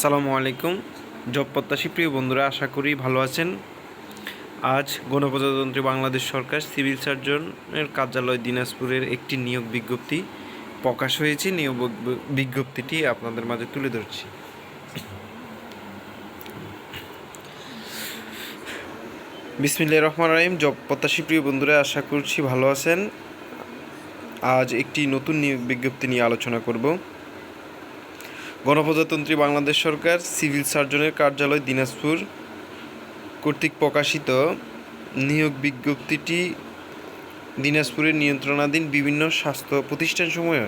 সালামু আলাইকুম। জব প্রত্যাশী প্রিয় বন্ধুরা, আশা করি ভালো আছেন। আজ গণপ্রজাতন্ত্রী বাংলাদেশ সরকার সিভিল সার্জনের কার্যালয় দিনাজপুরের একটি নিয়োগ বিজ্ঞপ্তি প্রকাশ হয়েছে। নিয়োগ বিজ্ঞপ্তিটি আপনাদের মাঝে তুলে ধরছি। বিসমিল্লাহ রহমান রাহিম। জব প্রত্যাশী প্রিয় বন্ধুরা, আশা করছি ভালো আছেন। আজ একটি নতুন নিয়োগ বিজ্ঞপ্তি নিয়ে আলোচনা করব। গণপ্রজাতন্ত্রী বাংলাদেশ সরকার, সিভিল সার্জনের কার্যালয় দিনাজপুর কর্তৃক প্রকাশিত নিয়োগ বিজ্ঞপ্তিটি দিনাজপুরের নিয়ন্ত্রণাধীন বিভিন্ন স্বাস্থ্য প্রতিষ্ঠানসমূহে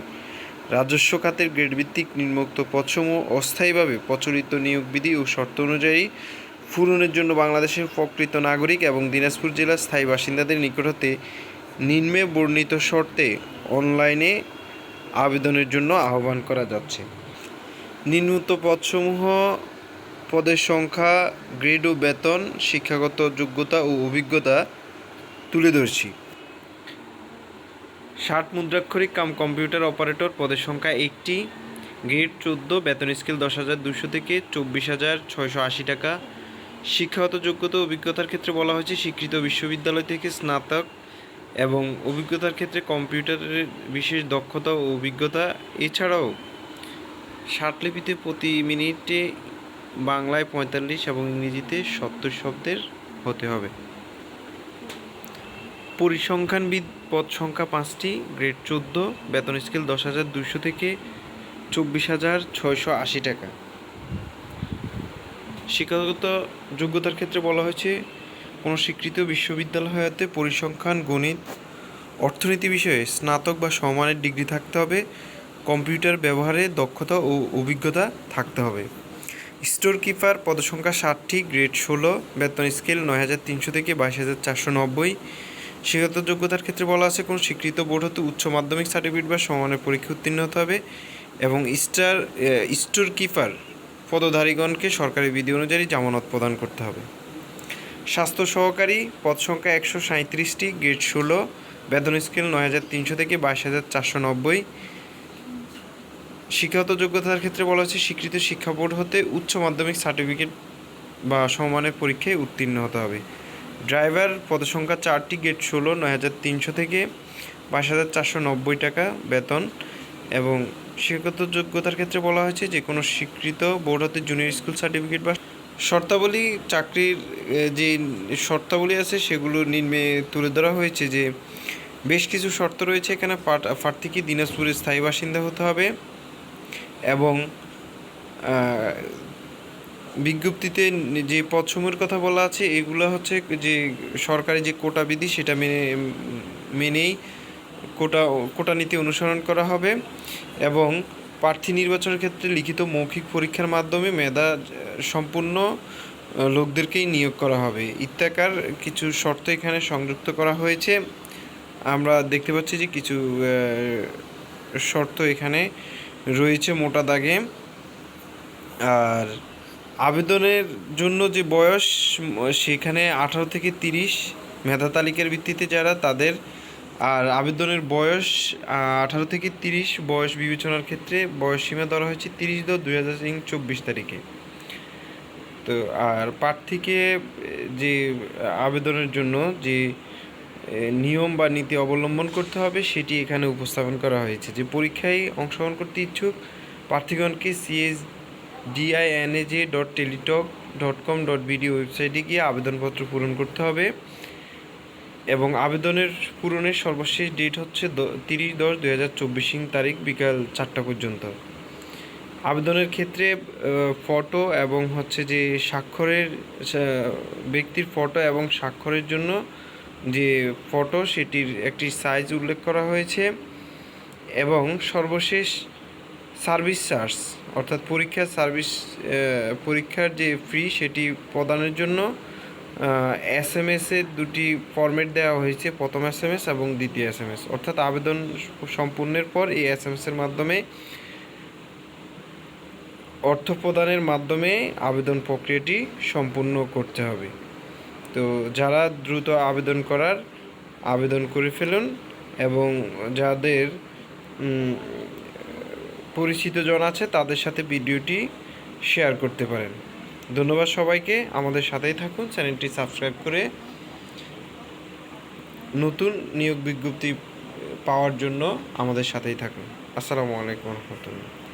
রাজস্ব খাতের গ্রেডভিত্তিক নিম্নোক্ত পদসমূহ অস্থায়ীভাবে প্রচলিত নিয়োগ বিধি ও শর্ত অনুযায়ী পূরণের জন্য বাংলাদেশের প্রকৃত নাগরিক এবং দিনাজপুর জেলার স্থায়ী বাসিন্দাদের নিকট হতে নিম্নে বর্ণিত শর্তে অনলাইনে আবেদনের জন্য আহ্বান করা যাচ্ছে। নিম্নোক্ত পদসমূহ পদের সংখ্যা, গ্রেড ও বেতন, শিক্ষাগত যোগ্যতা ও অভিজ্ঞতা তুলে ধরছি। ষাট মুদ্রাক্ষরিক কাম কম্পিউটার অপারেটর পদের সংখ্যা একটি, গ্রেড চোদ্দ, বেতন স্কেল দশ হাজার দুশো থেকে চব্বিশ হাজার ছয়শো আশি টাকা। শিক্ষাগত যোগ্যতা অভিজ্ঞতার ক্ষেত্রে বলা হয়েছে, স্বীকৃত বিশ্ববিদ্যালয় থেকে স্নাতক এবং অভিজ্ঞতার ক্ষেত্রে কম্পিউটারের বিশেষ দক্ষতা ও অভিজ্ঞতা। এছাড়াও ষাটলিপিতে প্রতি মিনিটে বাংলায় পঁয়তাল্লিশ এবং ইংরেজিতে সত্তর শব্দের হতে হবে। পরিসংখ্যানবিদ পদ সংখ্যা পাঁচটি, গ্রেড চোদ্দ, বেতন স্কেল দশ হাজার দুশো থেকে চব্বিশ হাজার ছয়শো আশি টাকা। শিক্ষাগত যোগ্যতার ক্ষেত্রে বলা হয়েছে, কোনো স্বীকৃত বিশ্ববিদ্যালয় হতে পরিসংখ্যান, গণিত, অর্থনীতি বিষয়ে স্নাতক বা সমানের ডিগ্রি থাকতে হবে। কম্পিউটার ব্যবহারে দক্ষতা ও অভিজ্ঞতা থাকতে হবে। স্টোর কিপার পদসংখ্যা ষাটটি, গ্রেড ষোলো, বেতন স্কেল নয় হাজার তিনশো থেকে বাইশ হাজার চারশো নব্বই। শিক্ষাগত যোগ্যতার ক্ষেত্রে বলা আছে, কোনো স্বীকৃত বোর্ড হতে উচ্চ মাধ্যমিক সার্টিফিকেট বা সমানের পরীক্ষা উত্তীর্ণ হতে হবে এবং স্টার স্টোর কিপার পদধারীগণকে সরকারি বিধি অনুযায়ী জামানত প্রদান করতে হবে। স্বাস্থ্য সহকারী পদ সংখ্যা একশো সাঁত্রিশটি গ্রেড ষোলো, বেতন স্কেল নয় হাজার তিনশো থেকে বাইশ হাজার চারশো নব্বই। শিক্ষাগত যোগ্যতার ক্ষেত্রে বলা হচ্ছে স্বীকৃত শিক্ষা বোর্ড হতে উচ্চ মাধ্যমিক সার্টিফিকেট বা সমমানের পরীক্ষায় উত্তীর্ণ হতে হবে। ড্রাইভার পদসংখ্যা চারটি, গেট ষোলো, নয় হাজার তিনশো থেকে বাইশ হাজার চারশো নব্বই টাকা বেতন এবং শিক্ষাগত যোগ্যতার ক্ষেত্রে বলা হয়েছে যে, কোনো স্বীকৃত বোর্ড হতে জুনিয়র স্কুল সার্টিফিকেট বা শর্তাবলী, চাকরির যে শর্তাবলী আছে সেগুলো নিম্নে তুলে ধরা হয়েছে যে, বেশ কিছু শর্ত রয়েছে এখানে প্রার্থীকে দিনাজপুরের স্থায়ী বাসিন্দা হতে হবে। এবং বিজ্ঞপ্তিতে যে পদসমূহের কথা বলা আছে, এগুলো হচ্ছে যে সরকারি যে কোটা বিধি, সেটা মেনে মেনেই কোটা কোটা নীতি অনুসরণ করা হবে এবং প্রার্থী নির্বাচনের ক্ষেত্রে লিখিত মৌখিক পরীক্ষার মাধ্যমে মেধা সম্পূর্ণ লোকদেরকেই নিয়োগ করা হবে। ইত্যাকার কিছু শর্ত এখানে সংযুক্ত করা হয়েছে। আমরা দেখতে পাচ্ছি যে কিছু শর্ত এখানে রয়েছে মোটা দাগে। আর আবেদনের জন্য যে বয়স, সেখানে আঠারো থেকে তিরিশ মেধা তালিকার ভিত্তিতে যারা তাদের, আর আবেদনের বয়স, আঠারো থেকে তিরিশ বয়স বিবেচনার ক্ষেত্রে বয়স সীমা ধরা হয়েছে তিরিশ দশ দুই হাজার চব্বিশ তারিখে। তো আর প্রার্থীকে যে আবেদনের জন্য যে নিয়ম বা নীতি অবলম্বন করতে হবে, সেটি এখানে উপস্থাপন করা হয়েছে। যে পরীক্ষায় অংশগ্রহণ করতে ইচ্ছুক প্রার্থীগণকে CS DINAJ dot Teletalk dot com dot BD ওয়েবসাইটে গিয়ে আবেদনপত্র পূরণ করতে হবে এবং আবেদনের পূরণের সর্বশেষ ডেট হচ্ছে তিরিশ দশ দুই হাজার চব্বিশ তারিখ বিকাল চারটা পর্যন্ত। আবেদনের ক্ষেত্রে ফটো এবং হচ্ছে যে স্বাক্ষরের ব্যক্তির ফটো এবং স্বাক্ষরের জন্য যে ফটো সেটির একটি সাইজ উল্লেখ করা হয়েছে এবং সর্বশেষ সার্ভিস চার্জ অর্থাৎ পরীক্ষার সার্ভিস পরীক্ষার যে ফি সেটি প্রদানের জন্য এস এম এসের দুটি ফরম্যাট দেওয়া হয়েছে, প্রথম এস এম এস এবং দ্বিতীয় এস এম এস অর্থাৎ আবেদন সম্পূর্ণের পর এই এস এম এসের মাধ্যমে, অর্থ প্রদানের মাধ্যমে আবেদন প্রক্রিয়াটি সম্পূর্ণ করতে হবে। তো যারা দ্রুত আবেদন করার, আবেদন করে ফেলুন এবং যাদের পরিচিত জন আছে তাদের সাথে ভিডিওটি শেয়ার করতে পারেন। ধন্যবাদ সবাইকে। আমাদের সাথেই থাকুন। চ্যানেলটি সাবস্ক্রাইব করে নতুন নিয়োগ বিজ্ঞপ্তি পাওয়ার জন্য আমাদের সাথেই থাকুন। আসসালামু আলাইকুম রহমতুল্লাহ।